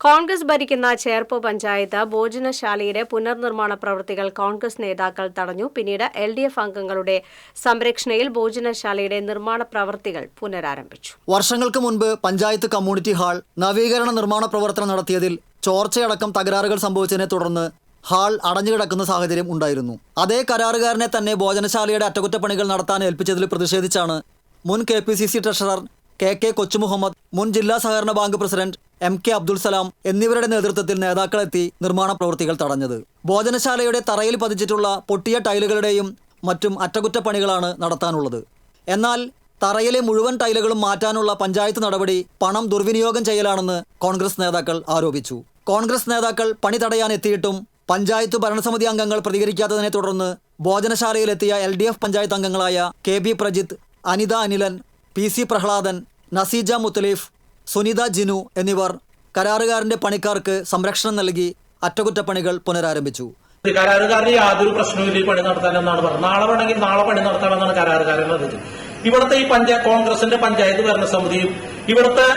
കോൺഗ്രസ് ഭരിക്കുന്ന ചേർപ്പ് പഞ്ചായത്ത് ഭോജനശാലയുടെ പുനർനിർമ്മാണ പ്രവൃത്തികൾ കോൺഗ്രസ് നേതാക്കൾ തടഞ്ഞു. പിന്നീട് എൽ ഡി എഫ് അംഗങ്ങളുടെ സംരക്ഷണയിൽ ഭോജനശാലയുടെ നിർമ്മാണ പ്രവൃത്തികൾ പുനരാരംഭിച്ചു. വർഷങ്ങൾക്ക് മുൻപ് പഞ്ചായത്ത് കമ്മ്യൂണിറ്റി ഹാൾ നവീകരണ നിർമ്മാണ പ്രവർത്തനം നടത്തിയതിൽ ചോർച്ചയടക്കം തകരാറുകൾ സംഭവിച്ചതിനെ തുടർന്ന് ഹാൾ അടഞ്ഞുകിടക്കുന്ന സാഹചര്യം ഉണ്ടായിരുന്നു. അതേ കരാറുകാരനെ തന്നെ ഭോജനശാലയുടെ അറ്റകുറ്റപ്പണികൾ നടത്താൻ ഏൽപ്പിച്ചതിൽ പ്രതിഷേധിച്ചാണ് മുൻ K P C C treasurer K K Kochumuhammad മുൻ ജില്ലാ സഹകരണ bank president M K Abdul Salam എന്നിവരുടെ നേതൃത്വത്തിൽ നേതാക്കളെത്തി നിർമ്മാണ പ്രവൃത്തികൾ തടഞ്ഞത്. ഭോജനശാലയുടെ തറയിൽ പതിച്ചിട്ടുള്ള പൊട്ടിയ ടൈലുകളുടെയും മറ്റും അറ്റകുറ്റപ്പണികളാണ് നടത്താനുള്ളത്. എന്നാൽ തറയിലെ മുഴുവൻ ടൈലുകളും മാറ്റാനുള്ള പഞ്ചായത്ത് നടപടി പണം ദുർവിനിയോഗം ചെയ്യലാണെന്ന് കോൺഗ്രസ് നേതാക്കൾ ആരോപിച്ചു. കോൺഗ്രസ് നേതാക്കൾ പണി തടയാൻ എത്തിയിട്ടും പഞ്ചായത്ത് ഭരണസമിതി അംഗങ്ങൾ പ്രതികരിക്കാത്തതിനെ തുടർന്ന് ഭോജനശാലയിലെത്തിയ എൽ ഡി എഫ് പഞ്ചായത്ത് അംഗങ്ങളായ K B Prajith Anitha Anilan P C Prahladan Naseeja Muthaleef Sunitha Jinu എന്നിവർ കരാറുകാരന്റെ പണിക്കാർക്ക് സംരക്ഷണം നൽകി അറ്റകുറ്റപ്പണികൾ പുനരാരംഭിച്ചു. കരാറുകാരന് യാതൊരു പ്രശ്നവും ഈ പണി നടത്താനെന്നാണ് പറഞ്ഞത്. നാളെ വേണമെങ്കിൽ നാളെ പണി നടത്താമെന്നാണ് കരാറുകാരൻ പറഞ്ഞത്. ഇവിടുത്തെ ഈ പഞ്ചായത്ത് കോൺഗ്രസിന്റെ പഞ്ചായത്ത് ഭരണ ഭരണസമിതിയും ഇവിടുത്തെ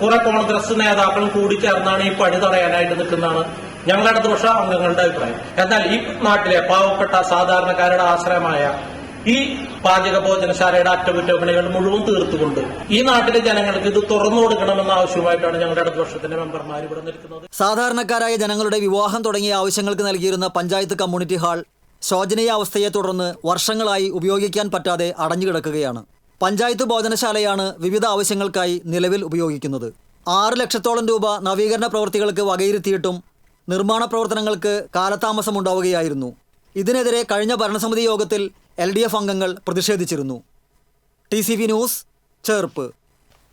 കുറെ കോൺഗ്രസ് നേതാക്കളും കൂടി ചേർന്നാണ് ഈ പണി തടയാനായിട്ട് നിൽക്കുന്നതാണ് ഞങ്ങളുടെ ഇടതുപക്ഷ അംഗങ്ങളുടെ അഭിപ്രായം. എന്നാൽ ഈ നാട്ടിലെ പാവപ്പെട്ട സാധാരണക്കാരുടെ ആശ്രയമായ ഈ പാചക ഭോജനശാലയുടെ അറ്റകുറ്റപ്പണികൾ മുഴുവൻ തീർത്തുകൊണ്ട് ഈ നാട്ടിലെ ജനങ്ങൾക്ക് ഇത് തുറന്നു കൊടുക്കണമെന്ന ആവശ്യമായിട്ടാണ് ഞങ്ങളുടെ ഇടതുപക്ഷത്തിന്റെ മെമ്പർമാർ ഇവിടെ നിൽക്കുന്നത്. സാധാരണക്കാരായ ജനങ്ങളുടെ വിവാഹം തുടങ്ങിയ ആവശ്യങ്ങൾക്ക് നൽകിയിരുന്ന പഞ്ചായത്ത് കമ്മ്യൂണിറ്റി ഹാൾ ശോചനീയ അവസ്ഥയെ തുടർന്ന് വർഷങ്ങളായി ഉപയോഗിക്കാൻ പറ്റാതെ അടഞ്ഞുകിടക്കുകയാണ്. പഞ്ചായത്ത് ഭോജനശാലയാണ് വിവിധ ആവശ്യങ്ങൾക്കായി നിലവിൽ ഉപയോഗിക്കുന്നത്. ആറ് ലക്ഷത്തോളം രൂപ നവീകരണ പ്രവൃത്തികൾക്ക് വകയിരുത്തിയിട്ടും നിർമ്മാണ പ്രവർത്തനങ്ങൾക്ക് കാലതാമസമുണ്ടാവുകയായിരുന്നു. ഇതിനെതിരെ കഴിഞ്ഞ ഭരണസമിതി യോഗത്തിൽ എൽ ഡി എഫ് അംഗങ്ങൾ പ്രതിഷേധിച്ചിരുന്നു. T C V news Cherpu